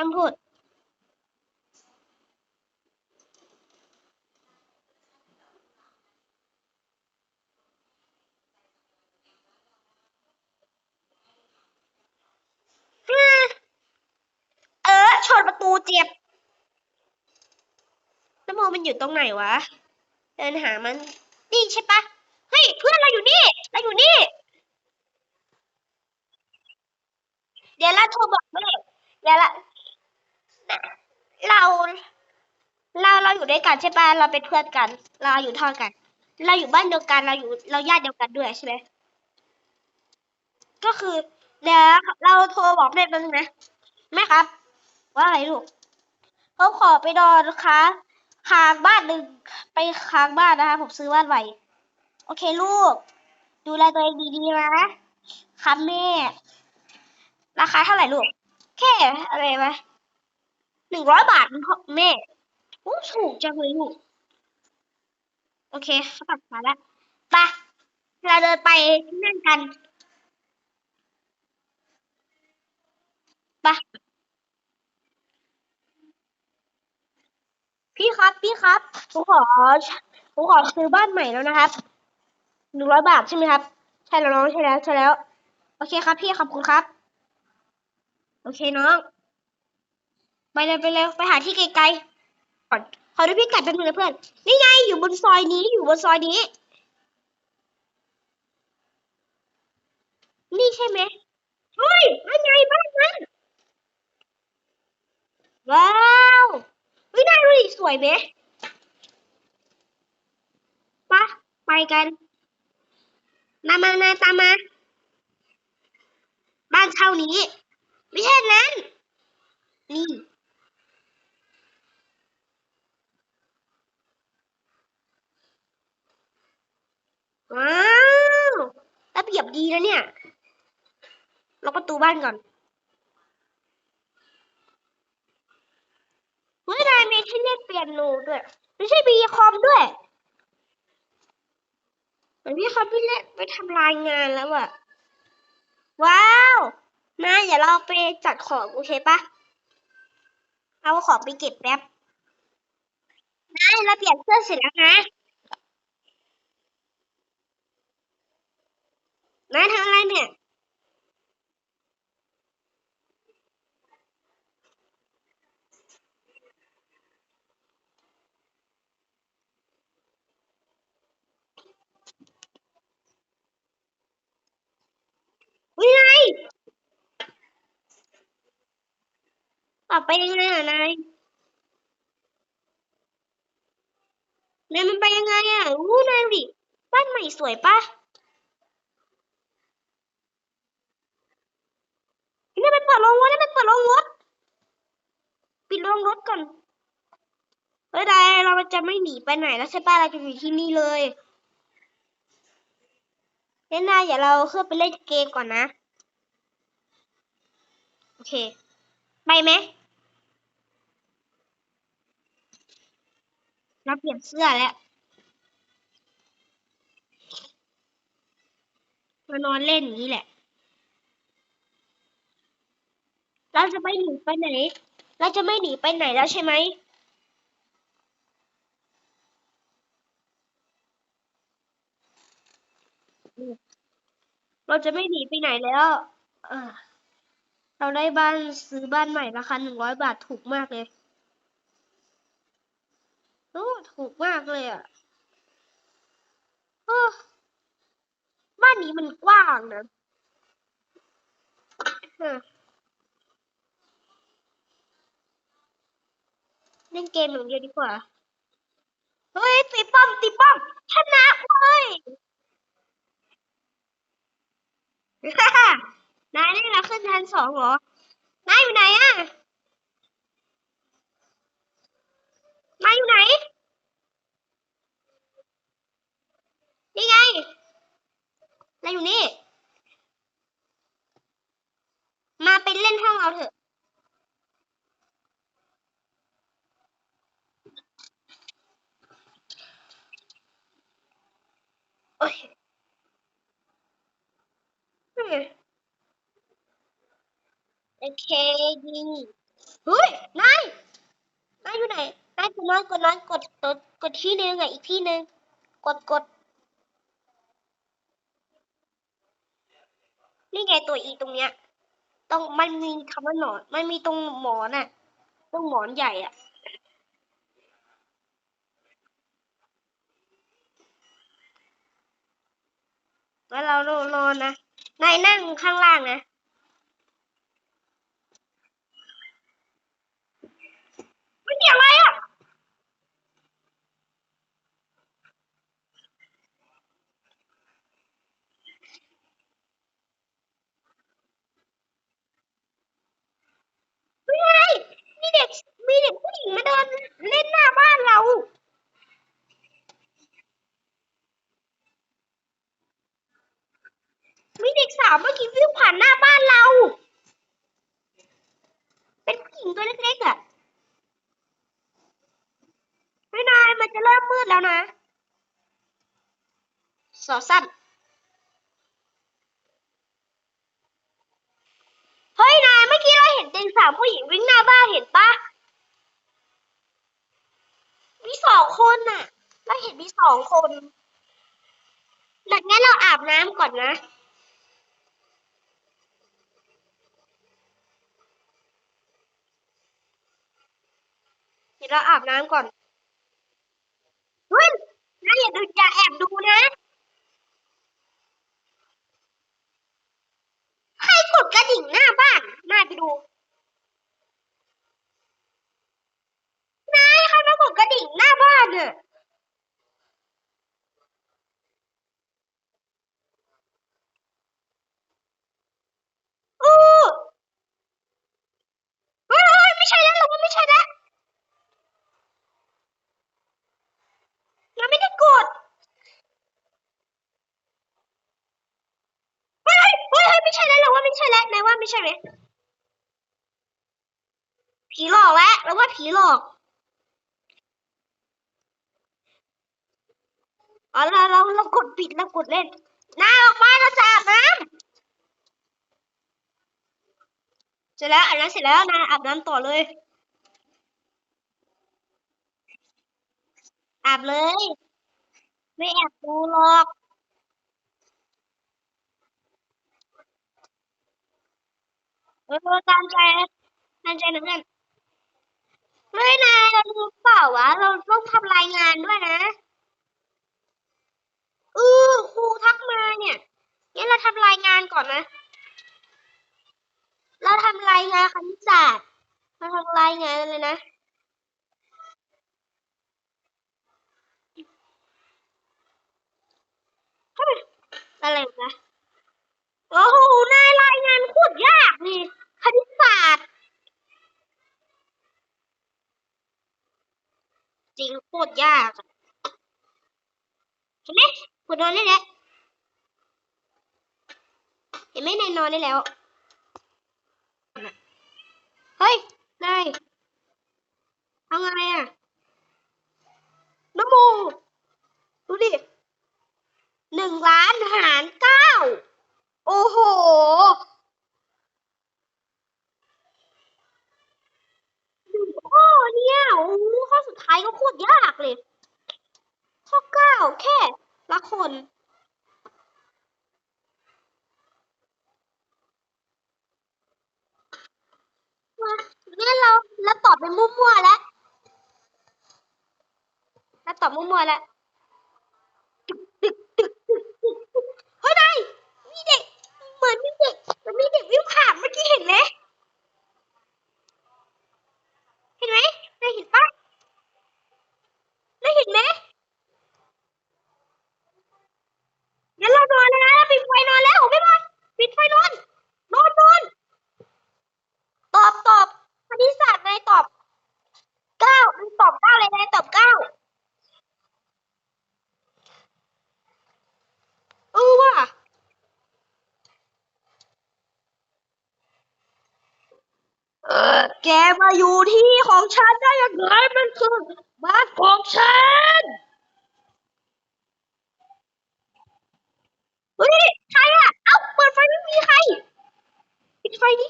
ช่างพูดเออ ชนประตูเจ็บน้ำโมมันอยู่ตรงไหนวะ เดินหามัน นี่ใช่ปะ เฮ้ย เพื่อนเราอยู่นี่ เราอยู่นี่ เดี๋ยวเราโทรบอกแม่เดี๋ยวละ เราเราเราอยู่ด้วยกันใช่ปะเราเป็นเพื่อนกัน เราอยู่ท่ากัน เราอยู่บ้านเดียวกันเราอยู่เราญาติเดียวกันด้วยใช่ไหมก็คือเดี๋ยวเราโทรบอกแม่แป๊บนึงนะแม่ครับ ว่าอะไรลูกเขาขอไปนอนนะคะค้างบ้านหนึ่งไปค้างบ้านนะคะผมซื้อบ้านใหม่โอเคลูก ดูแลตัวเองดีๆนะครับแม่ราคาเท่าไหร่ลูกแค่อะไรไหม หนึ่งร้อยบาทแม่โอ้ถูกจังเลยลูกโอเคเขาตัดมาแล้วไปเราเดินไปนั่นกันไปพี่ครับ พี่ครับผมขอผมขอซื้อบ้านใหม่แล้วนะครับหนึ่งร้อยบาทใช่ไหมครับ ใช่แล้วน้องใช่แล้วใช่แล้ว โอเคครับ พี่ขอบคุณครับ โอเคน้อง ไปเลยไปเลยไปหาที่ไกลๆก่อนขอดูพี่กัดเป็นงนะเพื่อน นี่ไงอยู่บนซอยนี้อยู่บนซอยนี้ นี่ใช่ไหมเฮ้ยนั่นไงบ้านนั้นว้าวเฮ้ยน่าดูดิสวยไหมปะไปกันมามามาตามมา บ้านเช่านี้ ไม่ใช่นั้น นี่ ว้าวระเบียบดีนะเนี่ยล็อกประตูบ้านก่อนเฮ้ยนายมีที่เล่นเปียโนด้วยไม่ใช่มีคอมด้วยเหมือนพี่เขาพี่เล่นไปทำรายงานแล้วอะว้าวนายเดี๋ยวเราไปจัดของโอเคปะเอาของไปเก็บแป๊บนายเราเปลี่ยนเสื้อเสร็จแล้วนะ นายทำอะไรเนี่ย วินายออกไปยังไงอะนายนายมันไปยังไงอะอู้นายดูดิบ้านใหม่สวยปะนี่มัน เปิดโรงรถนี่มันเปิดโรงรถ ปิดโรงรถก่อนเฮ้ยนายเราจะไม่หนีไปไหนแล้วใช่ปะเราจะอยู่ที่นี่เลยเฮ้ยนายอย่าเราขึ้นไปเล่นเกมก่อนนะ โอเค ไปไหมเราเปลี่ยนเสื้อแล้วมานอนเล่นอย่างนี้แหละ เราจะไม่หนีไปไหน เราจะไม่หนีไปไหนแล้วใช่ไหมเราจะไม่หนีไปไหนแล้วเราได้บ้านซื้อบ้านใหม่ราคาหนึ่งร้อยบาทถูกมากเลยโอ้ถูกมากเลยอะบ้านนี้มันกว้างนะ เล่นเกมอย่างเดียวดีกว่า เฮ้ยตีป้อมตีป้อมชนะเว้ยนายนี่เราขึ้นชั้นสองเหรอ นายอยู่ไหนอะนายอยู่ไหน นี่ไงนายอยู่นี่ มาไปเล่นห้องเราเถอะ โอ้ย อืมโอเคดีเฮ้ย นาย นายอยู่ไหน นายกดน้อนกดน้อนกดกดกดที่หนึ่งอะอีกที่หนึ่งกดกด นี่ไงตัวอีตรงเนี้ย ตรงมันมีคำว่าหนอน มันมีตรงหมอนอะ ตรงหมอนใหญ่อะแล้วเรานอนนะ นายนั่งข้างล่างนะ ไม่เกี่ยวอะไรอะ ไม่ไงมีเด็ก มีเด็กผู้หญิงมาเดินเล่นหน้าบ้านเรา มีเด็กสาวเมื่อกี้วิ่งผ่านหน้าบ้านเรา เป็นผู้หญิงตัวเล็กๆอะไม่นายมันจะเริ่มมืดแล้วนะ สอสั้น เฮ้ยนายเมื่อกี้เราวผู้หญิงวิ่งหน้าบ้านเห็นปะมีสองคนน่ะเราเห็นมีสองคนหลังงั้นเราอาบน้ำก่อนนะเดี๋ยวเราอาบน้ำก่อนเฮ้ยนายอย่าดูอย่าแอบดูนะใครกดกระดิ่งหน้าบ้านนายไปดู นายใครมากดกระดิ่งหน้าบ้านเน่ยโอ้เฮ้ยเฮ้ยไม่ใช่แล้วเราว่าไม่ใช่แล้วเราไม่ได้กดเฮ้ยเฮ้ยเฮ้ยเฮ้ยไม่ใช่แล้วเราว่าไม่ใช่แล้วนายว่าไม่ใช่ไหมผีหลอกแล้วเราว่าผีหลอก อ๋อเราเราเรากดปิดเรากดเล่นนาออกมาเราจะอาบน้ำเสร็จแล้วอาบน้ำเสร็จแล้วนายอาบน้ำต่อเลยอาบเลย ไม่แอบดูหรอกเออตามใจตามใจนะเพื่อนเฮ้ยนายเรารู้เปล่าวะเราต้องทำรายงานด้วยนะ ออครูทักมาเนี่ยงั้นเราทำรายงานก่อนนะ เราทำรายงานคณิตศาสตร์เราทำรายงานเลยนะอะไรนะโอ้โห นายรายงานโคตรยากนี่คณิตศาสตร์ จริงโคตรยากอะเห็นไหมกู นอนได้แล้ว เห็นไหมนายนอนได้แล้ว เฮ้ยนายเอาไงอะน้ำโมดูดิ หนึ่งล้านหารเก้า โอ้โห หนึ่งข้อเนี่ย โอ้โหข้อสุดท้ายก็โคตรยากเลย ข้อเก้าแค่ละคน มา งั้นเราเราตอบไปมั่วๆแล้วเราตอบมั่วๆแล้วตึกตึกตึกตึกตึกตึกเฮ้ยนายมีเด็ก เหมือนมีเด็กเหมือนมีเด็กวิ่งผ่านเมื่อกี้เห็นไหม แกมาอยู่ที่ของฉันได้ยังไงมันคือบ้านของฉัน เฮ้ย ใครอะเอาเปิดไฟไม่มีใคร ปิดไฟดิ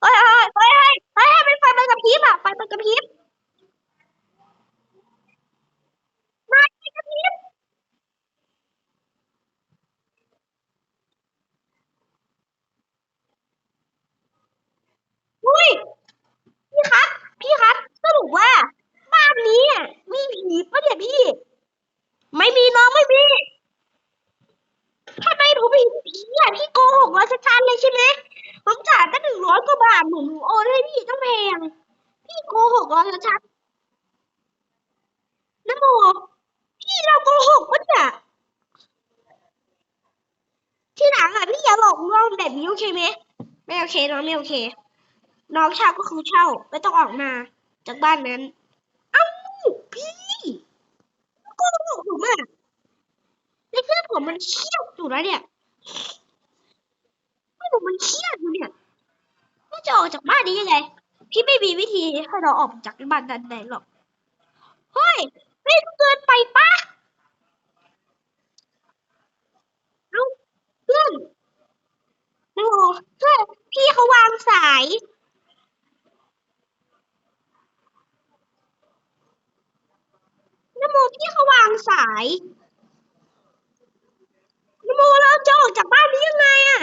เฮ้ยเฮ้ยเฮ้ยเฮ้ยเป็นไฟมันกระพริบอะไฟมันกระพริบ เคน้องไม่โอเค น้องเช่าก็คือเช่า ไม่ต้องออกมา จากบ้านนั้น เอ้าพี่โกหกผมอะในเพื่อนผมมันเครียดอยู่แล้วเนี่ยเพื่อนผมมันเครียดอยู่เนี่ยว่าจะออกจากบ้านนี้ยังไง พี่ไม่มีวิธีให้เราออกจากบ้านนั้นได้หรอกเฮ้ยไม่เกินไปปะเอ้าเพื่อนโอ้เพื่อนพี่เขาวาง สายนโมพี่เขาวางสายนโมเราจะออกจากบ้านนี้ยังไงอะ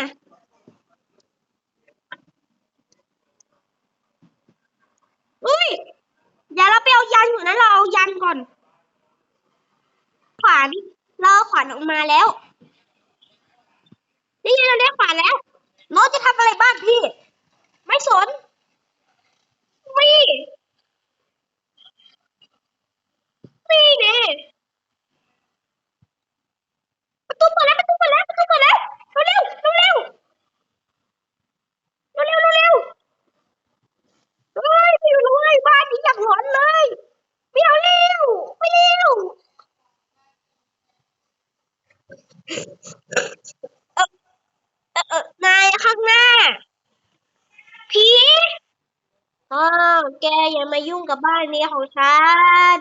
เฮ้ยอย่าเราไปเอายันอยู่นะเราเอายันก่อน ขวานเราขวานออกมาแล้ว นี่เราได้ขวานแล้ว น้องจะทำอะไรบ้านพี่ ไม่สนมีมีเนี่ยประตูเปิดแล้วประตูเปิดแล้วประตูเปิดแล้วเร็วเร็วเร็วเร็วเร็วเร็วเฮ้ยไม่รู้เลยบ้านนี้อยากหลอนเลยไม่เอาเร็วไม่เร็วเออเออเออนายข้างหน้า ผีอ๋อแกอย่ามา ยุ่งกับบ้านนี้ของฉัน